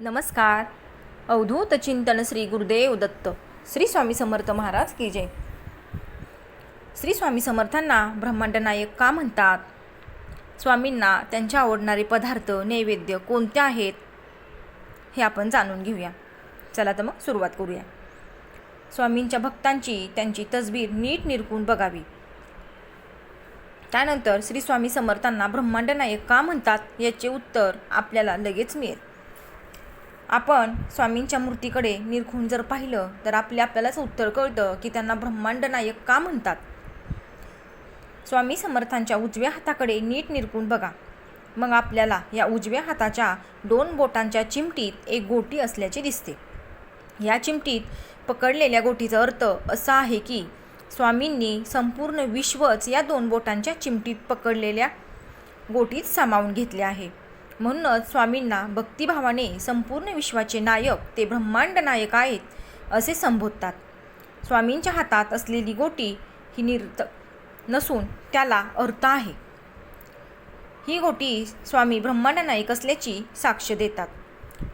नमस्कार. अवधूत चिंतन श्री गुरुदेव दत्त श्री स्वामी समर्थ महाराज की जय. श्री स्वामी समर्थांना ब्रह्मांड नायक का म्हणतात? स्वामींना त्यांच्या आवडणारे पदार्थ नैवेद्य कोणते आहेत? हे आपण जाणून घेऊया. चला तर मग सुरुवात करूया. स्वामींच्या भक्तांची त्यांची तसबीर नीट निरकून बघावी. त्यानंतर श्री स्वामी समर्थांना ब्रह्मांड नायक का म्हणतात? याचे उत्तर आपल्याला लगेच मिळेल. आपण स्वामींच्या मूर्तीकडे निरखून जर पाहिलं तर आपल्या आपल्यालाच उत्तर कळतं की त्यांना ब्रह्मांड नायक का म्हणतात? स्वामी समर्थांच्या उजव्या हाताकडे नीट निरकून बघा. मग आपल्याला या उजव्या हाताच्या दोन बोटांच्या चिमटीत एक गोटी असल्याचे दिसते. या चिमटीत पकडलेल्या गोटीचा अर्थ असा आहे की स्वामींनी संपूर्ण विश्वच या दोन बोटांच्या चिमटीत पकडलेल्या गोटीत सामावून घेतले आहे. म्हणूनच स्वामींना भक्तिभावाने संपूर्ण विश्वाचे नायक ते ब्रह्मांड नायक आहेत असे संबोधतात. स्वामींच्या हातात असलेली गोटी ही निर्त नसून त्याला अर्थ आहे. ही गोटी स्वामी ब्रह्मांड नायक असल्याची साक्ष देतात.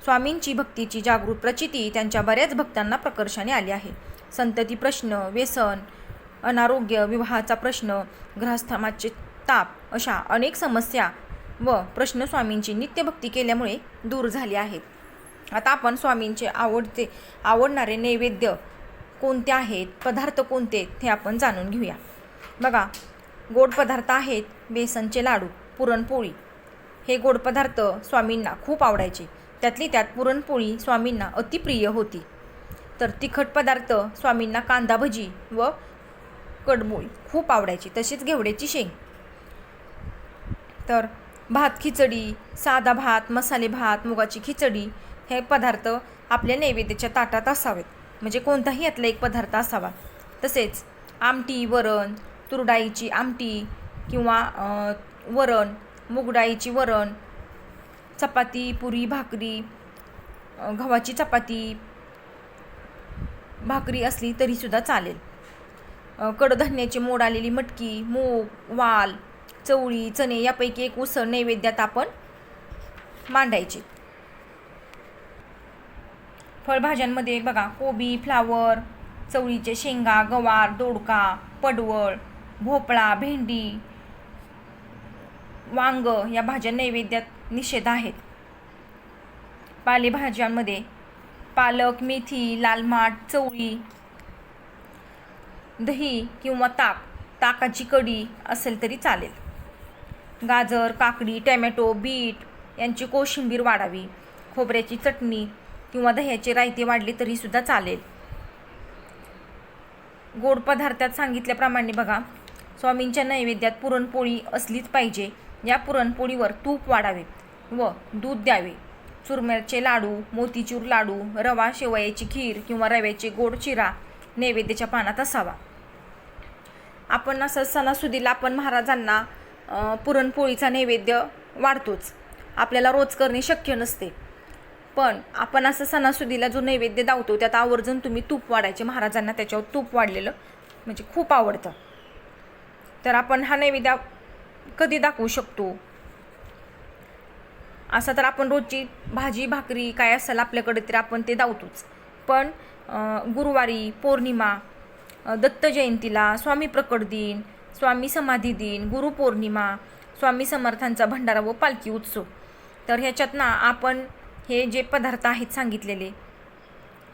स्वामींची भक्तीची जागृत प्रचिती त्यांच्या बऱ्याच भक्तांना प्रकर्षाने आली आहे. संतती प्रश्न व्यसन अनारोग्य विवाहाचा प्रश्न ग्रहस्थामाचे ताप अशा अनेक समस्या व प्रश्न स्वामींची नित्यभक्ती केल्यामुळे दूर झाली आहेत. आता आपण स्वामींचे आवडते आवडणारे नैवेद्य कोणते आहेत पदार्थ कोणते हे आपण जाणून घेऊया. बघा गोड पदार्थ आहेत बेसनचे लाडू पुरणपोळी. हे गोड पदार्थ स्वामींना खूप आवडायचे. त्यातली त्यात पुरणपोळी स्वामींना अतिप्रिय होती. तर तिखट पदार्थ स्वामींना कांदा भजी व कडबोळी खूप आवडायची तशीच घेवड्याची शेंग. तर भात खिचडी साधा भात मसाले भात मुगाची खिचडी हे पदार्थ आपल्या नैवेद्याच्या ताटात असावेत. म्हणजे कोणताही यातला एक पदार्थ असावा. तसेच आमटी वरण तुरडाईची आमटी किंवा वरण मुगडाईची वरण चपाती पुरी भाकरी गव्हाची चपाती भाकरी असली तरीसुद्धा चालेल. कडधान्याची मोड आलेली मटकी मूग वाल चवळी चणे यापैकी एक उसळ नैवेद्यात आपण मांडायची. फळभाज्यांमध्ये बघा कोबी फ्लावर चवळीचे शेंगा गवार दोडका पडवळ भोपळा भेंडी वांग या भाज्या नैवेद्यात निषेध आहेत. पालेभाज्यांमध्ये पालक मेथी लाल माठ चवळी दही किंवा ताक ताकाची कढी असेल तरी चालेल. गाजर काकडी टॅमॅटो बीट यांची कोशिंबीर वाढावी. खोबऱ्याची चटणी किंवा दह्याचे रायते वाढले तरीसुद्धा चालेल. गोड पदार्थात सांगितल्याप्रमाणे बघा स्वामींच्या नैवेद्यात पुरणपोळी असलीच पाहिजे. या पुरणपोळीवर तूप वाढावे व दूध द्यावे. चुरम्याचे लाडू मोतीचूर लाडू रवा शेवयाची खीर किंवा रव्याचे गोड चिरा नैवेद्याच्या पानात असावा. आपण असं सणासुदीला आपण महाराजांना पुरणपोळीचा नैवेद्य वाढतोच. आपल्याला रोज करणे शक्य नसते. पण आपण असं सणासुदीला जो नैवेद्य दावतो त्यात आवर्जून तुम्ही तूप वाढायचे. महाराजांना त्याच्यावर तूप वाढलेलं म्हणजे खूप आवडतं. तर आपण हा नैवेद्य कधी दाखवू शकतो? असं तर आपण रोजची भाजी भाकरी काय असेल आपल्याकडे तर आपण ते दावतोच. पण गुरुवारी पौर्णिमा दत्त जयंतीला स्वामी प्रकट दिन स्वामी समाधी दिन गुरुपौर्णिमा स्वामी समर्थांचा भंडारा व पालखी उत्सव. तर ह्याच्यात ना आपण हे जे पदार्थ आहेत सांगितलेले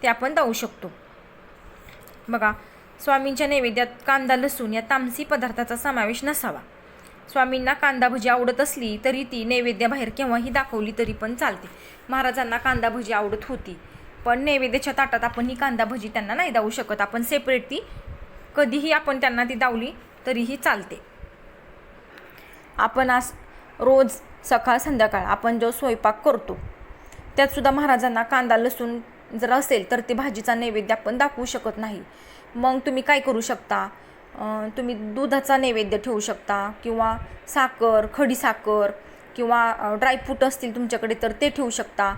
ते आपण दावू शकतो. बघा स्वामींच्या नैवेद्यात कांदा लसूण या तामसी पदार्थाचा समावेश नसावा. स्वामींना कांदा भजी आवडत असली तरी ती नैवेद्याबाहेर केव्हाही दाखवली तरी पण चालते. महाराजांना कांदा भजी आवडत होती पण नैवेद्याच्या ताटात आपण ही कांदा भजी त्यांना नाही दावू शकत. आपण सेपरेट ती कधीही आपण त्यांना ती दावली तरीही चालते. आपण आज रोज सकाळ संध्याकाळ आपण जो स्वयंपाक करतो त्यातसुद्धा महाराजांना कांदा लसूण जर असेल तर ते भाजीचा नैवेद्य आपण दाखवू शकत नाही. मग तुम्ही काय करू शकता? तुम्ही दुधाचा नैवेद्य ठेवू शकता किंवा साखर खडी साखर किंवा ड्रायफ्रूट असतील तुमच्याकडे तर ते ठेवू शकता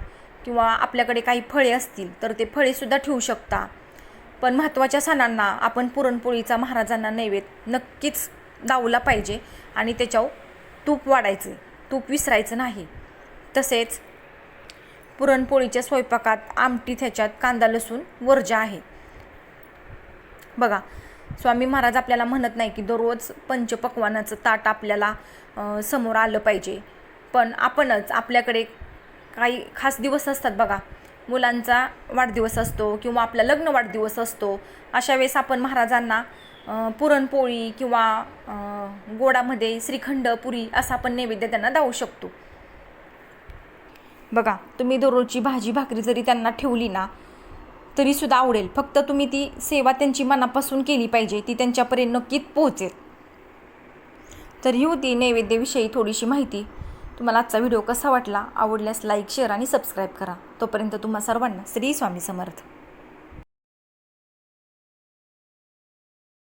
किंवा आपल्याकडे काही फळे असतील तर ते फळेसुद्धा ठेवू शकता. पण महत्त्वाच्या सणांना आपण पुरणपोळीचा महाराजांना नैवेद्य नक्कीच दावला पाहिजे आणि त्याच्यावर तूप वाढायचे तूप विसरायचं नाही. तसेच पुरणपोळीच्या स्वयंपाकात आमटी त्याच्यात कांदा लसूण वर्ज्या आहे. बघा स्वामी महाराज आपल्याला म्हणत नाही की दररोज पंचपक्वानाचं ताट आपल्याला समोर आलं पाहिजे. पण आपणच आपल्याकडे काही खास दिवस असतात बघा. मुलांचा वाढदिवस असतो किंवा आपला लग्न वाढदिवस असतो अशा वेळेस आपण महाराजांना पुरणपोळी किंवा गोडामध्ये श्रीखंड पुरी असा आपण नैवेद्य त्यांना दावू शकतो. बघा तुम्ही दररोजची भाजी भाकरी जरी त्यांना ठेवली ना तरीसुद्धा आवडेल. फक्त तुम्ही ती सेवा त्यांची मनापासून केली पाहिजे ती त्यांच्यापर्यंत नक्कीच पोहोचेल. तर ही होती नैवेद्याविषयी थोडीशी माहिती. तुम्हाला आजचा व्हिडिओ कसा वाटला? आवडल्यास लाईक शेअर आणि सबस्क्राईब करा. तोपर्यंत तुम्हा सर्वांना श्री स्वामी समर्थ.